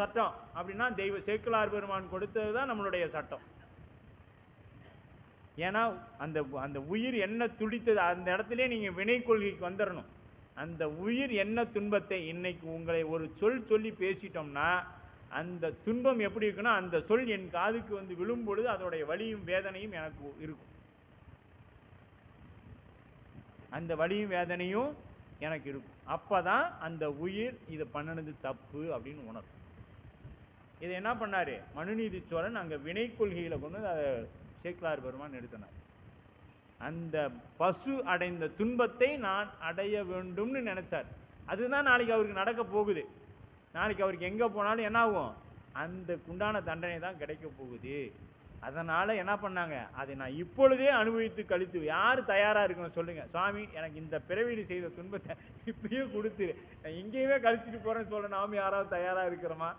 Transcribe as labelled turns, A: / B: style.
A: சட்டம் அப்படின்னா தெய்வ சேக்குலார் பெருமான் கொடுத்தது தான் நம்மளுடைய சட்டம். ஏன்னா அந்த அந்த உயிர் என்ன துடித்தது அந்த இடத்துல நீங்க வினை கொள்கைக்கு வந்துடணும் அந்த உயிர் என்ன துன்பத்தை இன்னைக்கு உங்களை ஒரு சொல் சொல்லி பேசிட்டோம்னா அந்த துன்பம் எப்படி இருக்குன்னா அந்த சொல் என் காதுக்கு வந்து விழும் பொழுது அதோடைய வலியும் வேதனையும் எனக்கு இருக்கும். அந்த வலியும் வேதனையும் எனக்கு இருக்கும். அப்பதான் அந்த உயிர் இதை பண்ணினது தப்பு அப்படின்னு உணரும். இதை என்ன பண்ணாரு? மனுநீதி சோழன் அங்கே வினை கொள்கையில் கொண்டு அதை சேக்லார் பெருமான் நிறுத்தினார் அந்த பசு அடைந்த துன்பத்தை நான் அடைய வேண்டும்னு நினச்சார். அதுதான் நாளைக்கு அவருக்கு நடக்க போகுது. நாளைக்கு அவருக்கு எங்கே போனாலும் என்ன ஆகும்? அந்த குண்டான தண்டனை தான் கிடைக்க போகுது. அதனால் என்ன பண்ணாங்க? அதை நான் இப்பொழுதே அனுபவித்து கழித்து யார் தயாராக இருக்கணும் சொல்லுங்கள் சுவாமி எனக்கு இந்த பிறவியில் செய்த துன்பத்தை இப்பயே கொடுத்து நான் எங்கேயுமே கழிச்சிட்டு போகிறேன்னு சொல்ல நாம யாராவது தயாராக இருக்கிறோமா?